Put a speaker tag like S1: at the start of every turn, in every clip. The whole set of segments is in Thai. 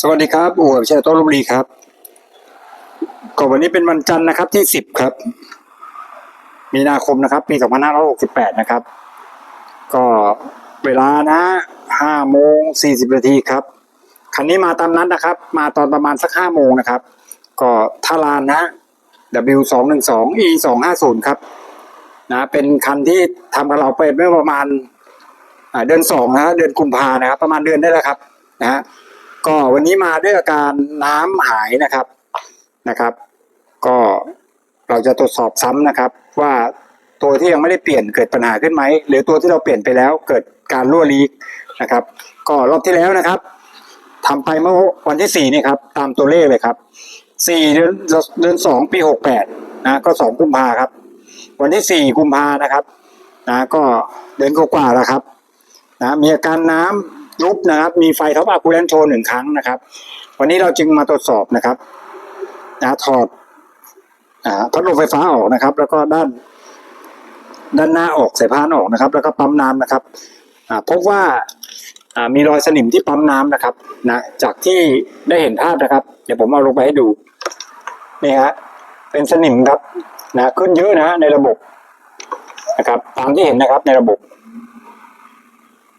S1: สวัสดีครับอู่กับเชยโต้นลพบุรีครับก็วันนี้เป็นวันจันทร์นะครับ ที่สิบครับ มีนาคมนะครับ ปีสองพันห้าร้อยหกสิบแปดนะครับ ก็เวลานะห้าโมงสี่สิบนาทีครับ คันนี้มาตามนัดนะครับ มาตอนประมาณสักห้าโมงนะครับ ก็ทารานนะ W สองหนึ่งสอง E สองห้าศูนย์ครับ นะ เป็นคันที่ทำกับเราไปเมื่อประมาณเดือนสองนะฮะเดือนกุมภานะครับ ประมาณเดือนได้แล้วครับ นะฮะ ก็วันนี้มาด้วยอาการน้ำหายนะครับนะครับ ก็เราจะตรวจสอบซ้ำนะครับ ว่าตัวที่ยังไม่ได้เปลี่ยนเกิดปัญหาขึ้นไหมหรือตัวที่เราเปลี่ยนไปแล้วเกิดการรั่วลีกนะครับ ก็รอบที่แล้วนะครับทำไปเมื่อวันที่สี่นี่ครับตามตัวเลขเลยครับสี่เดือนเดือนสองปีหกแปดนะก็สองกุมภาครับ วันที่สี่กุมภานะครับนะก็เดือนกว่าแล้วครับนะมีอาการน้ำ ยุบนะครับ มีไฟท็อปอะคูเลนโชว์หนึ่งครั้งนะครับ วันนี้เราจึงมาตรวจสอบนะครับนะถอดอ่าพัดลมไฟฟ้าออกนะครับ แล้วก็ด้าน ด้านหน้าออกสายพานออกนะครับ แล้วก็ปั๊มน้ำนะครับอ่าพบว่าอ่ามีรอยสนิมที่ปั๊มน้ำนะครับนะจากที่ได้เห็นภาพนะครับ เดี๋ยวผมเอาลงไปให้ดูนี่ฮะเป็นสนิมครับนะขึ้นเยอะนะในระบบนะครับตามที่เห็นนะครับในระบบ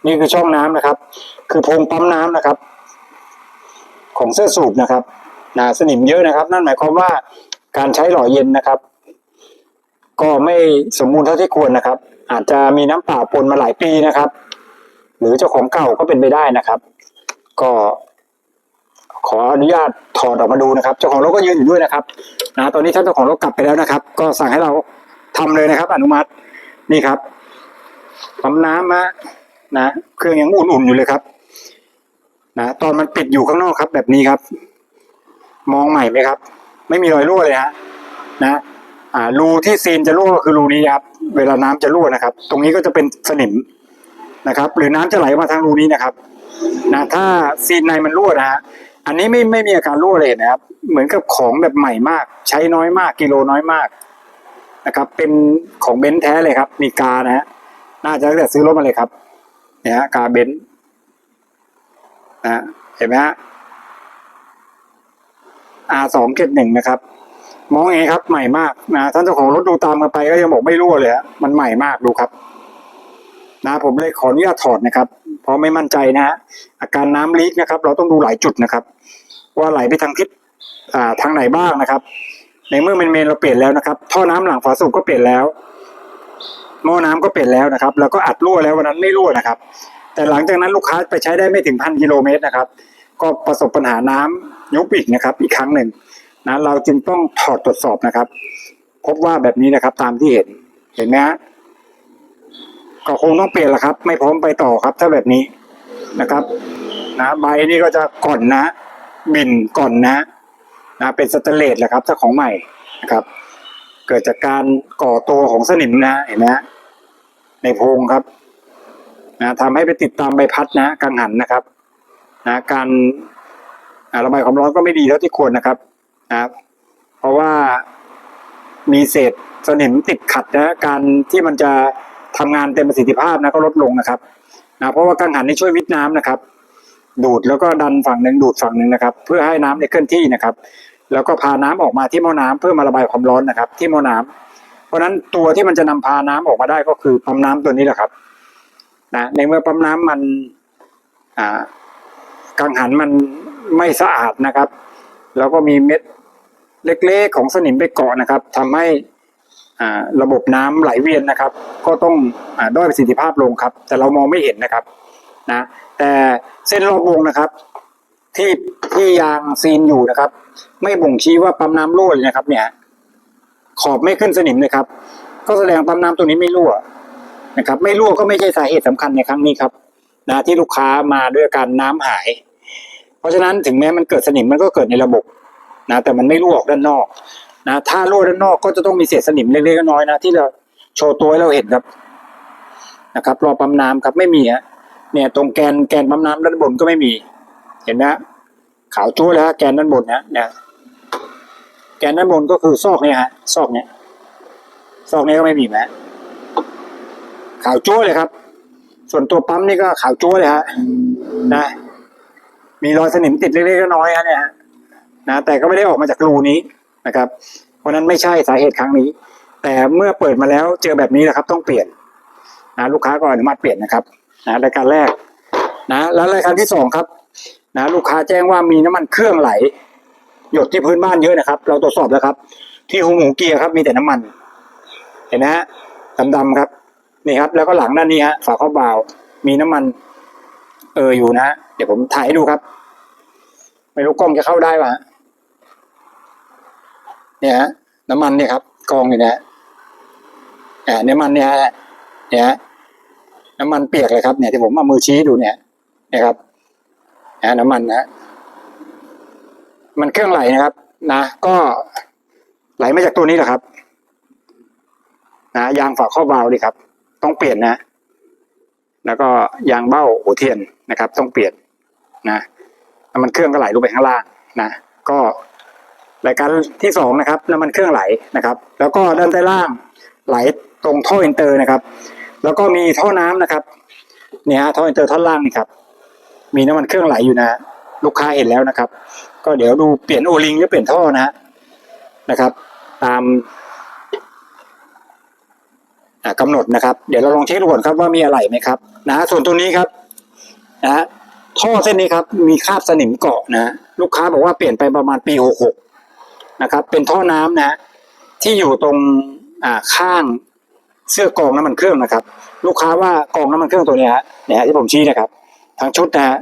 S1: นี่คือช่องน้ำนะครับ คือโพรงปั๊มน้ำนะครับ ของเสื้อสูบนะครับนะสนิมเยอะนะครับ นั่นหมายความว่าการใช้หล่อเย็นนะครับ ก็ไม่สมบูรณ์เท่าที่ควรนะครับ อาจจะมีน้ำเปล่าปนมาหลายปีนะครับ หรือเจ้าของเก่าก็เป็นไปได้นะครับ ก็ขออนุญาตถอดออกมาดูนะครับ เจ้าของรถก็ยืนอยู่ด้วยนะครับนะตอนนี้ท่านเจ้าของรถกลับไปแล้วนะครับ ก็สั่งให้เราทำเลยนะครับ อนุมัตินี่ครับปั๊มน้ำนะ นะเครื่องยังอุ่นๆอยู่เลยครับ นะตอนมันปิดอยู่ข้างนอกครับ แบบนี้ครับ มองใหม่ไหมครับ ไม่มีรอยรั่วเลยฮะนะ อ่ารูที่ซีนจะรั่วก็คือรูนี้ครับ เวลาน้ำจะรั่วนะครับ ตรงนี้ก็จะเป็นสนิมนะครับ หรือน้ำจะไหลมาทางรูนี้นะครับ นะ ถ้าซีนในมันรั่วนะฮะอันนี้ไม่ไม่มีอาการรั่วเลยนะครับ เหมือนกับของแบบใหม่มาก ใช้น้อยมาก กิโลน้อยมากนะครับ เป็นของเบนซ์แท้เลยครับ มีกานะฮะน่าจะตั้งแต่ซื้อรถมาเลยครับ เนี่ยฮะกาเบนนะฮะเห็นไหมฮะ R สองเจ็ดหนึ่งนะครับ มองเองครับใหม่มากนะท่านเจ้าของรถดูตามกันไปก็ยังบอกไม่รั่วเลยฮะมันใหม่มากดูครับ นะผมเลยขออนุญาตถอดนะครับ เพราะไม่มั่นใจนะฮะอาการน้ำลีกนะครับ เราต้องดูหลายจุดนะครับ ว่าไหลไปทางทิศอ่าทางไหนบ้างนะครับ ในเมื่อเมนเมนเราเปลี่ยนแล้วนะครับ ท่อน้ำหลังฝาสูบก็เปลี่ยนแล้ว หม้อน้ำก็เปลี่ยนแล้วนะครับ แล้วก็อัดรั่วแล้ววันนั้นไม่รั่วนะครับ แต่หลังจากนั้นลูกค้าไปใช้ได้ไม่ถึงพันกิโลเมตรนะครับ ก็ประสบปัญหาน้ำยุบอีกนะครับ อีกครั้งหนึ่งนะเราจึงต้องถอดตรวจสอบนะครับ พบว่าแบบนี้นะครับ ตามที่เห็นเห็นไหมฮะก็คงต้องเปลี่ยนละครับ ไม่พร้อมไปต่อครับ ถ้าแบบนี้นะครับ นะใบนี่ก็จะก่อนนะบินก่อนนะนะเป็นสแตเลสแหละครับถ้าของใหม่นะครับ เกิดจากการก่อตัวของสนิมนะเห็นไหมฮะ ในโพรงครับนะทำให้ไปติดตามใบพัดนะกังหันนะครับนะการระบายความร้อนก็ไม่ดีเท่าที่ควรนะครับนะเพราะว่ามีเศษสนิมติดขัดนะการที่มันจะทำงานเต็มประสิทธิภาพนะก็ลดลงนะครับนะเพราะว่ากังหันนี่ช่วยวิทน้ำนะครับ ดูดแล้วก็ดันฝั่งหนึ่งดูดฝั่งหนึ่งนะครับ เพื่อให้น้ำเนี่ยเคลื่อนที่นะครับ แล้วก็พาน้ำออกมาที่หม้อน้ำเพื่อมาระบายความร้อนนะครับ ที่หม้อน้ำเพ ราะฉะนั้นตัวที่มันจะนำพาน้ำออกมาได้ก็คือปั๊มน้ำตัวนี้แหละครับนะในเมื่อปั๊มน้ำมันอ่ากังหันมันไม่สะอาดนะครับ แล้วก็มีเม็ดเล็กๆของสนิมไปเกาะนะครับทำให้อ่าระบบน้ำไหลเวียนนะครับ ก็ต้องอ่าด้อยประสิทธิภาพลงครับ แต่เรามองไม่เห็นนะครับนะแต่เส้นรอบวงนะครับ ที่ที่ยางซีนอยู่นะครับ ไม่บ่งชี้ว่าปั๊มน้ำรั่วเลยนะครับเนี่ย ขอบไม่ขึ้นสนิมเลยครับ ก็แสดงปั๊มน้ำตัวนี้ไม่รั่วนะครับ ไม่รั่วก็ไม่ใช่สาเหตุสำคัญในครั้งนี้ครับนะที่ลูกค้ามาด้วยการน้ำหาย เพราะฉะนั้นถึงแม้มันเกิดสนิมมันก็เกิดในระบบนะแต่มันไม่รั่วออกด้านนอกนะถ้ารั่วด้านนอกก็จะต้องมีเศษสนิมเล็กๆน้อยๆนะที่เราโชว์ตัวให้เราเห็นครับนะครับรอปั๊มน้ำครับไม่มีฮะเนี่ยตรงแกนแกนปั๊มน้ำด้านบนก็ไม่มี เห็นไหมฮะขาวจ้วแล้วแกนด้านบนนะเนี่ย นด้านบนก็คือซอกเนี่ยฮะซอกเนี่ยซอกนี้ก็ไม่มีนะขาวจ้วเลยครับ ส่วนตัวปั๊มนี่ก็ขาวจ้วเลยฮะนะ มีรอยสนิมติดเล็กๆน้อยๆฮะเนี่ยนะแต่ก็ไม่ได้ออกมาจากรูนี้นะครับ เพราะนั้นไม่ใช่สาเหตุครั้งนี้ แต่เมื่อเปิดมาแล้วเจอแบบนี้แหละครับ ต้องเปลี่ยนนะลูกค้าก็อนุมัติเปลี่ยนนะครับนะรายการแรกนะแล้วรายการที่สองครับนะลูกค้าแจ้งว่ามีน้ำมันเครื่องไหล หยดที่พื้นบ้านเยอะนะครับ เราตรวจสอบแล้วครับ ที่หูหมูเกียร์ครับมีแต่น้ำมัน เห็นนะฮะดำๆครับนี่ครับ แล้วก็หลังด้านนี้ฮะฝาครอบาวมีน้ำมัน เอออยู่นะเดี๋ยวผมถ่ายให้ดูครับ ไม่รู้กล้องจะเข้าได้ปะเนี่ยฮะน้ำมันเนี่ยครับกองอยู่นะฮะอ่าน้ำมันเนี่ยเนี่ยฮะน้ำมันเปียกเลยครับเนี่ยที่ผมเอามือชี้ดูเนี่ยนี่ยครับนะน้ำมันนะ มันเครื่องไหลนะครับ นะ ก็ไหลมาจากตัวนี้แหละครับ นะยางฝาครอเบาดีครับ ต้องเปลี่ยนนะ แล้วก็ยางเบ้าหัวเทียนนะครับ ต้องเปลี่ยนนะน้ำมันเครื่องก็ไหลลงไปข้างล่างนะก็รายการที่สองนะครับน้ำมันเครื่องไหลนะครับ แล้วก็ด้านใต้ล่างไหลตรงท่ออินเตอร์นะครับ แล้วก็มีท่อน้ำนะครับเนี่ยฮะท่ออินเตอร์ท่อนล่างนี่ครับ มีน้ำมันเครื่องไหลอยู่นะ ลูกค้าเห็นแล้วนะครับ ก็เดี๋ยวดูเปลี่ยนโอลิงหรือเปลี่ยนท่อนะฮะนะครับ ตามอ่ากำหนดนะครับ เดี๋ยวเราลองเช็คดูก่อนครับว่ามีอะไรไหมครับ นะส่วนตัวนี้ครับนะฮะท่อเส้นนี้ครับ มีคราบสนิมเกาะนะลูกค้าบอกว่าเปลี่ยนไปประมาณปีหกหกนะครับ เป็นท่อน้ำนะ ที่อยู่ตรงอ่าข้างเสื้อกองน้ำมันเครื่องนะครับ ลูกค้าว่ากองน้ำมันเครื่องตัวนี้ฮะเนี่ยที่ผมชี้นะครับทั้งชุดนะฮะ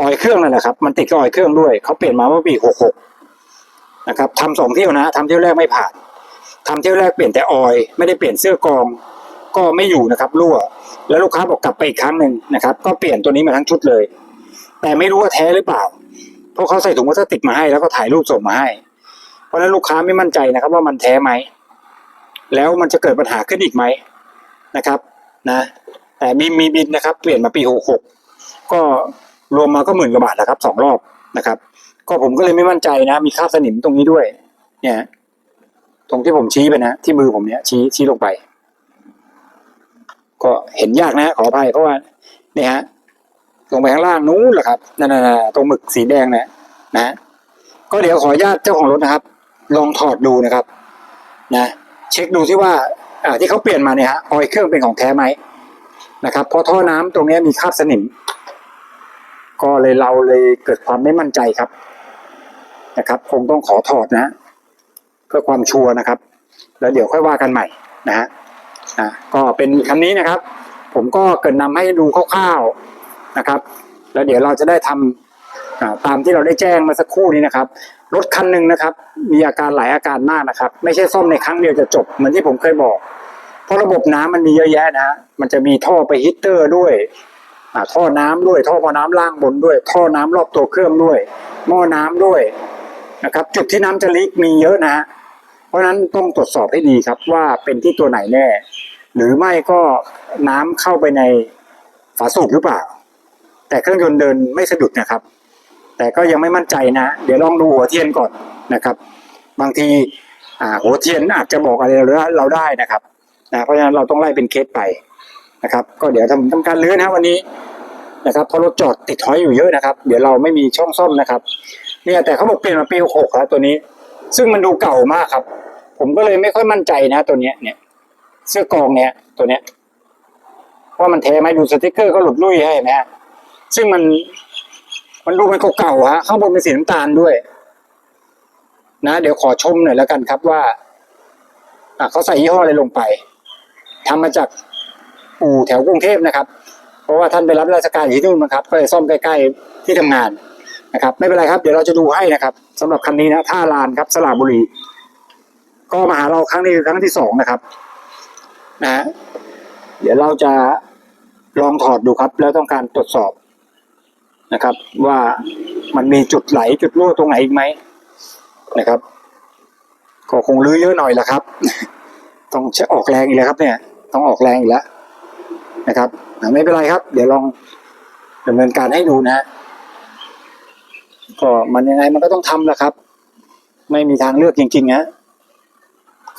S1: ออยเครื่องนั่นแหละครับมันติดกับออยเครื่องด้วยเขาเปลี่ยนมาเมื่อปีหกหกนะครับทำสองเที่ยวนะทำเที่ยวแรกไม่ผ่านทำเที่ยวแรกเปลี่ยนแต่ออย ไม่ได้เปลี่ยนเสื้อกอง ก็ไม่อยู่นะครับรั่ว แล้วลูกค้าบอกกลับไปอีกครั้งหนึ่งนะครับ ก็เปลี่ยนตัวนี้มาทั้งชุดเลย แต่ไม่รู้ว่าแท้หรือเปล่า เพราะเขาใส่ถุงพลาสติกมาให้แล้วก็ถ่ายรูปส่งมาให้ เพราะฉะนั้นลูกค้าไม่มั่นใจนะครับ ว่ามันแท้ไหมแล้วมันจะเกิดปัญหาขึ้นอีกไหมนะครับนะ แต่มีมีบินนะครับ เปลี่ยนมาปีหกหกก็ รวมมาก็หมื่นกว่าบาทนะครับสองรอบนะครับ ก็ผมก็เลยไม่มั่นใจนะ มีคราบสนิมตรงนี้ด้วย เนี่ย ตรงที่ผมชี้ไปนะ ที่มือผมเนี่ยชี้ชี้ลงไป ก็เห็นยากนะขออภัยเพราะว่าเนี่ยฮะลงไปข้างล่างนู้นแหละครับนั่นน่ะตรงหมึกสีแดงนะนะ ก็เดี๋ยวขออนุญาตเจ้าของรถนะครับ ลองถอดดูนะครับ นะเช็คดูที่ว่าอ่าที่เขาเปลี่ยนมาเนี่ยฮะออยเครื่องเป็นของแท้ไหมนะครับเพราะท่อน้ำตรงนี้มีคราบสนิม ก็เลยเราเลยเกิดความไม่มั่นใจครับนะครับ คงต้องขอถอดนะเพื่อความชัวร์นะครับ แล้วเดี๋ยวค่อยว่ากันใหม่นะฮะอ่าก็เป็นคันนี้นะครับ ผมก็เกรินนำให้ดูคร่าวๆนะครับ แล้วเดี๋ยวเราจะได้ทำอ่าตามที่เราได้แจ้งมาสักครู่นี้นะครับรถคันหนึ่งนะครับ มีอาการหลายอาการมากนะครับ ไม่ใช่ซ่อมในครั้งเดียวจะจบเหมือนที่ผมเคยบอก เพราะระบบน้ำมันมีเยอะแยะนะฮะมันจะมีท่อไปฮีตเตอร์ด้วย ท่อน้ำด้วยท่อพอน้ำล่างบนด้วย ท่อน้ำรอบตัวเครื่องด้วย หม้อน้ำด้วยนะครับ จุดที่น้ำจะลิกมีเยอะนะฮะเพราะฉะนั้นต้องตรวจสอบให้ดีครับว่าเป็นที่ตัวไหนแน่ หรือไม่ก็น้ำเข้าไปในฝาสูบหรือเปล่า แต่เครื่องยนต์เดินไม่สะดุดนะครับ แต่ก็ยังไม่มั่นใจนะ เดี๋ยวลองดูหัวเทียนก่อนนะครับ บางทีหัวเทียนอาจจะบอกอะไรเราเราได้นะครับนะเพราะฉะนั้นเราต้องไล่เป็นเคสไป นะครับ ก็เดี๋ยวทำทำการลื้อนะวันนี้นะครับเพราะรถจอดติดถอยอยู่เยอะนะครับ เดี๋ยวเราไม่มีช่องซ่อมนะครับ เนี่ยแต่เขาบอกเปลี่ยนมาปีหกแล้วตัวนี้ ซึ่งมันดูเก่ามากครับ ผมก็เลยไม่ค่อยมั่นใจนะตัวเนี้ยเนี่ย เสื้อกองเนี่ยตัวเนี้ยว่ามันแท้ไหมดูสติกเกอร์ก็หลุดลุ่ยให้ไหมฮะซึ่งมันมันดูมันเก่าๆฮะข้างบนเป็นสีน้ำตาลด้วย นะ เดี๋ยวขอชมหน่อยแล้วกันครับว่าอะเขาใส่ยี่ห้ออะไรลงไปทำมาจาก อู่แถวกรุงเทพนะครับ เพราะว่าท่านไปรับราชการอยู่ที่นู่นนะครับ ก็เลยซ่อมใกล้ ๆ ที่ทำงานนะครับ ไม่เป็นไรครับ เดี๋ยวเราจะดูให้นะครับสำหรับคันนี้นะท่าลานครับสระบุรี ก็มาหาเราครั้งนี้คือครั้งที่สองนะครับ นะ เดี๋ยวเราจะลองถอดดูครับ แล้วต้องการตรวจสอบนะครับ ว่ามันมีจุดไหลจุดรั่วตรงไหนอีกไหมนะครับ ก็คงรื้อเยอะหน่อยละครับ ต้องใช้ออกแรงอีกแล้วครับเนี่ย ต้องออกแรงอีกแล้ว นะครับอ่ไม่เป็นไรครับ เดี๋ยวลองดำเนินการให้ดูนะก็มันยังไงมันก็ต้องทำแหละครับ ไม่มีทางเลือกจริงๆนะ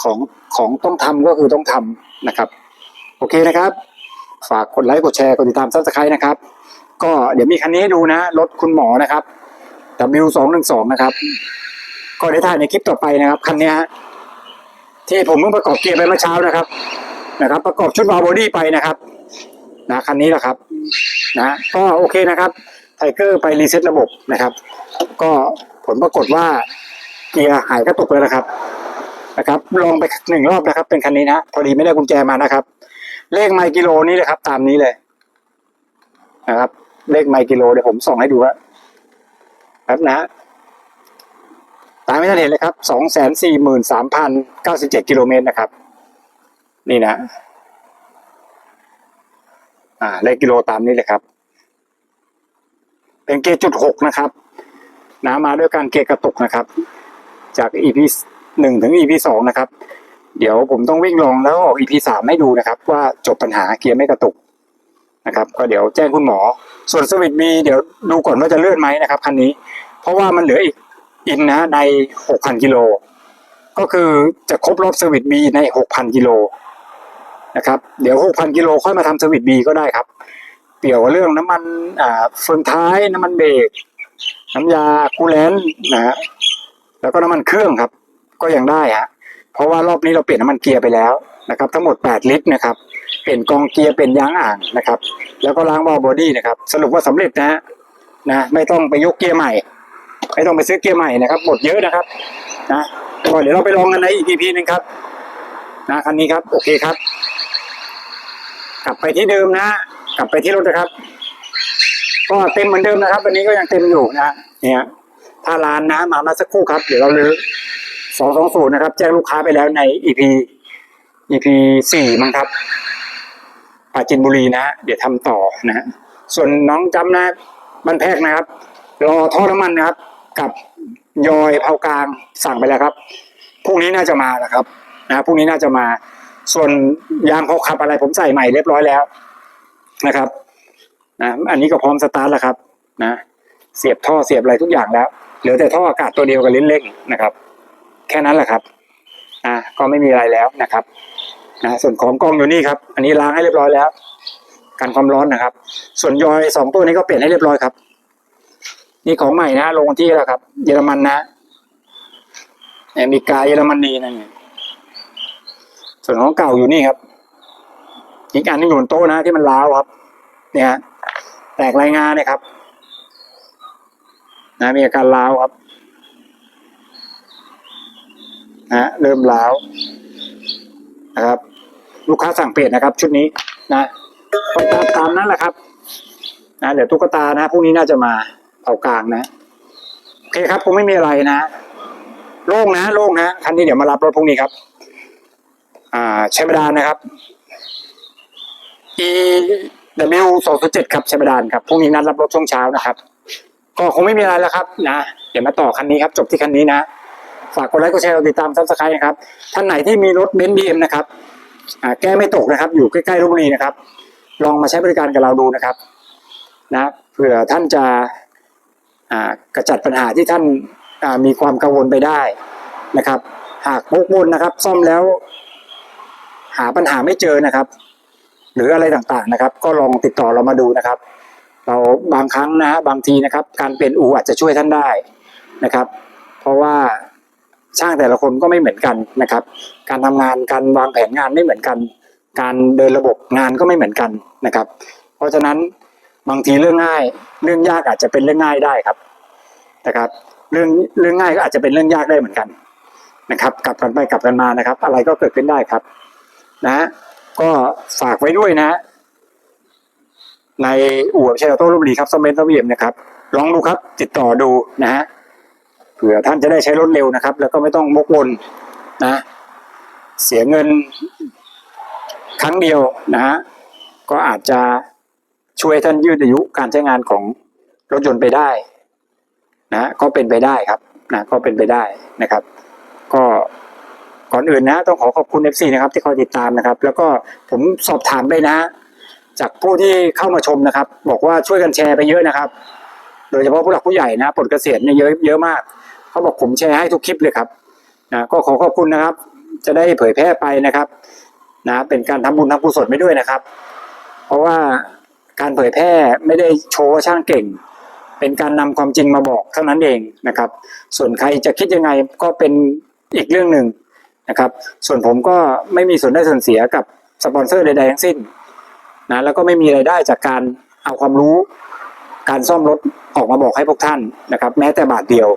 S1: ของของต้องทำก็คือต้องทำนะครับ โอเคนะครับ ฝากกดไลค์กดแชร์กดติดตามซับสไครต์นะครับ ก็เดี๋ยวมีคันนี้ให้ดูนะรถคุณหมอนะครับ W สองหนึ่งสองนะครับ ก็ได้ถ่ายในคลิปต่อไปนะครับคันนี้ฮะที่ผมเพิ่งประกอบเกียร์ไปเมื่อเช้านะครับนะครับ ประกอบชุดวาล์วบอดี้ไปนะครับ นะคันนี้แหละครับนะก็โอเคนะครับไทเกอร์ไปรีเซ็ตระบบนะครับ ก็ผลปรากฏว่าเกียร์หายกระตุกเลยนะครับนะครับลองไปหนึ่งรอบนะครับ เป็นคันนี้นะพอดีไม่ได้กุญแจมานะครับ เลขไมล์กิโลนี่เลยครับ ตามนี้เลยนะครับ เลขไมล์กิโลเดี๋ยวผมส่องให้ดูว่าครับนะตามไม่ทันเห็นเลยครับสองแสนสี่หมื่นสามพันเก้าสิบเจ็ดกิโลเมตรนะครับ นี่นะ อ่าเลขกิโลตามนี้เลยครับ เป็นเกจุดหกนะครับนะมาด้วยการเกียร์กระตุกนะครับ จาก EP หนึ่งถึง EP สองนะครับ เดี๋ยวผมต้องวิ่งลองแล้วออก EP สามให้ดูนะครับ ว่าจบปัญหาเกียร์ไม่กระตุกนะครับ ก็เดี๋ยวแจ้งคุณหมอ ส่วนสวิตบีเดี๋ยวดูก่อนว่าจะเลื่อนไหมนะครับคันนี้ เพราะว่ามันเหลืออีกอินนะใน6,000กิโลก็คือจะครบรอบสวิตบีใน6,000กิโล นะครับเดี๋ยว 6,000 กิโลค่อยมาทำสวิตบีก็ได้ครับเกี่ยวกับเรื่องน้ำมันอ่าเฟืองท้ายน้ำมันเบรกน้ำยาคูลแลนต์นะฮะแล้วก็น้ำมันเครื่องครับ ก็ยังได้ฮะเพราะว่ารอบนี้เราเปลี่ยนน้ำมันเกียร์ไปแล้วนะครับ ทั้งหมด 8 ลิตรนะครับเปลี่ยนกองเกียร์เป็นยางอ่างนะครับ แล้วก็ล้างวาล์วบอดี้นะครับ สรุปว่าสำเร็จนะฮะนะไม่ต้องไปยกเกียร์ใหม่ ไม่ต้องไปซื้อเกียร์ใหม่นะครับหมดเยอะนะครับนะก็เดี๋ยวเราไปลองกันในอีกทีนึงครับนะคันนี้ครับโอเคครับ ลับไปที่เดิมนะ กลับไปที่รถนะครับ ก็เต็มเหมือนเดิมนะครับวันนี้ก็ยังเต็มอยู่นะเนี่ยถ้าร้านนะมามาสักครู่ครับ เดี๋ยวเราเลยสองสองศูนย์นะครับ แจ้งลูกค้าไปแล้วใน EP EP สี่มั้งครับปาจินบุรีนะเดี๋ยวทำต่อนะส่วนน้องจำนะบันแพกนะครับ รอท่อน้ำมันนะครับ กับยอยเผากลางสั่งไปแล้วครับพรุ่งนี้น่าจะมานะครับ นะพรุ่งนี้น่าจะมา ส่วนยางเขาขับอะไรผมใส่ใหม่เรียบร้อยแล้วนะครับนะอันนี้ก็พร้อมสตาร์ทแล้วครับนะเสียบท่อเสียบอะไรทุกอย่างแล้วเหลือแต่ท่ออากาศตัวเดียวกับลิ้นเร่งนะครับ แค่นั้นแหละครับอะก็ไม่มีอะไรแล้วนะครับนะส่วนของกล้องอยู่นี่ครับ อันนี้ล้างให้เรียบร้อยแล้วกันความร้อนนะครับ ส่วนยอยสองตัวนี้ก็เปลี่ยนให้เรียบร้อยครับ นี่ของใหม่นะลงที่แล้วครับ เยอรมันนะอเมริกาเยอรมนีนั่นไง ส่วนของเก่าอยู่นี่ครับ อีกอันนึงอยู่บนโต๊ะนะที่มันล้าวครับ เนี่ย แตกรายงานเนี่ยครับ นะมีอาการล้าวครับนะเริ่มล้าวนะครับ ลูกค้าสั่งเปลี่ยนนะครับ ชุดนี้นะก็ตามตามนั้นแหละครับนะเดี๋ยวตุ๊กตานะพรุ่งนี้น่าจะมาเอากลางนะโอเคครับคงไม่มีอะไรนะโล่งนะโล่งนะคันนี้เดี๋ยวมารับรถพรุ่งนี้ครับ อ่าใช้บดานนะครับ E W สองเจ็ดครับใช้บดานครับพรุ่งนี้นัดรับรถช่วงเช้านะครับ ก็คงไม่มีอะไรแล้วครับนะเดี๋ยวมาต่อคันนี้ครับ จบที่คันนี้นะฝากกดไลค์กดแชร์กดติดตามซับสไครต์นะครับท่านไหนที่มีรถเบนซ์บีเอ็มนะครับแก้ไม่ตกนะครับ อยู่ใกล้ๆลพบุรีนะครับ ลองมาใช้บริการกับเราดูนะครับ นะเผื่อท่านจะกระจัดปัญหาที่ท่านมีความกังวลไปได้นะครับ หากมุกมุนนะครับ ซ่อมแล้ว หาปัญหาไม่เจอนะครับ หรืออะไรต่างๆนะครับ ก็ลองติดต่อเรามาดูนะครับ เราบางครั้งนะฮะบางทีนะครับ การเปลี่ยนอูอาจจะช่วยท่านได้นะครับ เพราะว่าช่างแต่ละคนก็ไม่เหมือนกันนะครับ การทำงานการวางแผนงานไม่เหมือนกัน การเดินระบบงานก็ไม่เหมือนกันนะครับ เพราะฉะนั้นบางทีเรื่องง่ายเรื่องยากอาจจะเป็นเรื่องง่ายได้ครับนะครับ เรื่องเรื่องง่ายก็อาจจะเป็นเรื่องยากได้เหมือนกันนะครับ กลับกันไปกลับกันมานะครับ อะไรก็เกิดขึ้นได้ครับ นะ ก็ฝากไว้ด้วยนะ ในอู่อบเชลโต้ลพบุรีครับสมเด็จพระเวียมนะครับ ลองดูครับ ติดต่อดูนะฮะเผื่อท่านจะได้ใช้รถเร็วนะครับ แล้วก็ไม่ต้องมกวนนะ เสียเงินครั้งเดียวนะฮะก็อาจจะช่วยท่านยืดอายุการใช้งานของรถยนต์ไปได้ นะ ก็เป็นไปได้ครับ นะ ก็เป็นไปได้นะครับ ก็ ก่อนอื่นนะต้องขอขอบคุณ FC นะครับที่คอยติดตามนะครับ แล้วก็ผมสอบถามไปนะ จากผู้ที่เข้ามาชมนะครับ บอกว่าช่วยกันแชร์ไปเยอะนะครับ โดยเฉพาะผู้หลักผู้ใหญ่นะปลดเกษียณเนี่ยเยอะเยอะมาก เขาบอกผมแชร์ให้ทุกคลิปเลยครับนะก็ขอขอบคุณนะครับ จะได้เผยแพร่ไปนะครับนะเป็นการทำบุญทำกุศลไปด้วยนะครับ เพราะว่าการเผยแพร่ไม่ได้โชว์ว่าช่างเก่ง เป็นการนำความจริงมาบอกเท่านั้นเองนะครับ ส่วนใครจะคิดยังไงก็เป็นอีกเรื่องหนึ่ง นะครับ ส่วนผมก็ไม่มีส่วนได้ส่วนเสียกับสปอนเซอร์ใดๆทั้งสิ้นนะแล้วก็ไม่มีรายได้จากการเอาความรู้ การซ่อมรถออกมาบอกให้พวกท่านนะครับ แม้แต่บาทเดียว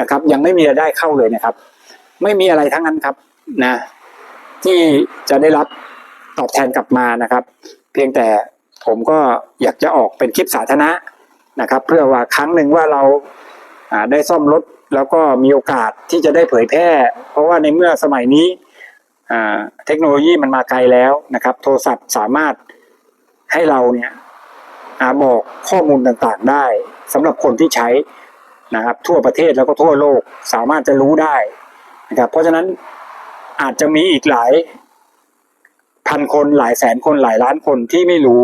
S1: นะครับ ยังไม่มีรายได้เข้าเลยนะครับ ไม่มีอะไรทั้งนั้นครับนะที่จะได้รับตอบแทนกลับมานะครับ เพียงแต่ผมก็อยากจะออกเป็นคลิปสาธารณะนะครับ เพื่อว่าครั้งหนึ่งว่าเราได้ซ่อมรถ แล้วก็มีโอกาสที่จะได้เผยแพร่ เพราะว่าในเมื่อสมัยนี้เทคโนโลยีมันมาไกลแล้วนะครับ โทรศัพท์สามารถให้เราเนี่ยอบอกข้อมูลต่างๆได้สำหรับคนที่ใช้นะครับทั่วประเทศแล้วก็ทั่วโลกสามารถจะรู้ได้นะครับเพราะฉะนั้นอาจจะมีอีกหลายพันคนหลายแสนคนหลายล้านคนที่ไม่รู้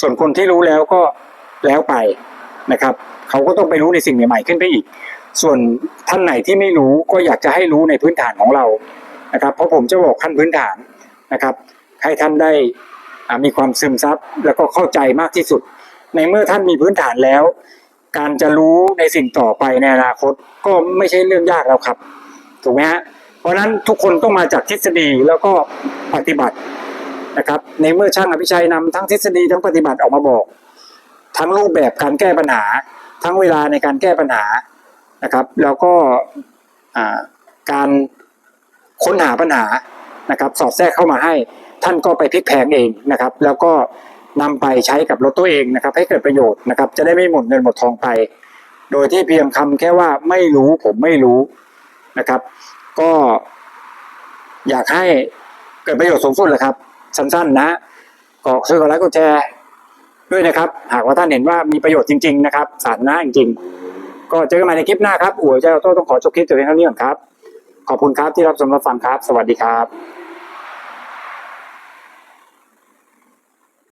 S1: ส่วนคนที่รู้แล้วก็แล้วไปนะครับ เขาก็ต้องไปรู้ในสิ่งใหม่ๆขึ้นไปอีก ส่วนท่านไหนที่ไม่รู้ก็อยากจะให้รู้ในพื้นฐานของเรานะครับ เพราะผมจะบอกขั้นพื้นฐานนะครับ ให้ท่านได้มีความซึมซับแล้วก็เข้าใจมากที่สุด ในเมื่อท่านมีพื้นฐานแล้ว การจะรู้ในสิ่งต่อไปในอนาคตก็ไม่ใช่เรื่องยากแล้วครับถูกไหมฮะเพราะนั้นทุกคนต้องมาจากทฤษฎีแล้วก็ปฏิบัตินะครับ ในเมื่อช่างอภิชัยนำทั้งทฤษฎีทั้งปฏิบัติออกมาบอก ทั้งรูปแบบการแก้ปัญหา ทั้งเวลาในการแก้ปัญหา นะครับ แล้วก็การค้นหาปัญหานะครับ สอดแทรกเข้ามาให้ ท่านก็ไปพลิกแพงเองนะครับ แล้วก็นำไปใช้กับรถตัวเองนะครับ ให้เกิดประโยชน์นะครับ จะได้ไม่หมดเงินหมดทองไป โดยที่เพียงคำแค่ว่าไม่รู้ผมไม่รู้นะครับ ก็อยากให้เกิดประโยชน์สูงสุดแหละครับ สั้นๆนะก็ช่วยกดไลค์กดแชร์ด้วยนะครับ หากว่าท่านเห็นว่ามีประโยชน์จริง ๆ นะครับ สาธารณะจริงๆ ก็เจอกันใหม่ในคลิปหน้าครับอัวเจ้าโต้ต้องขอจบคลิปตัวเองเท่านี้ก่อนครับ ขอบคุณครับที่รับชมรับฟังครับ สวัสดีครับ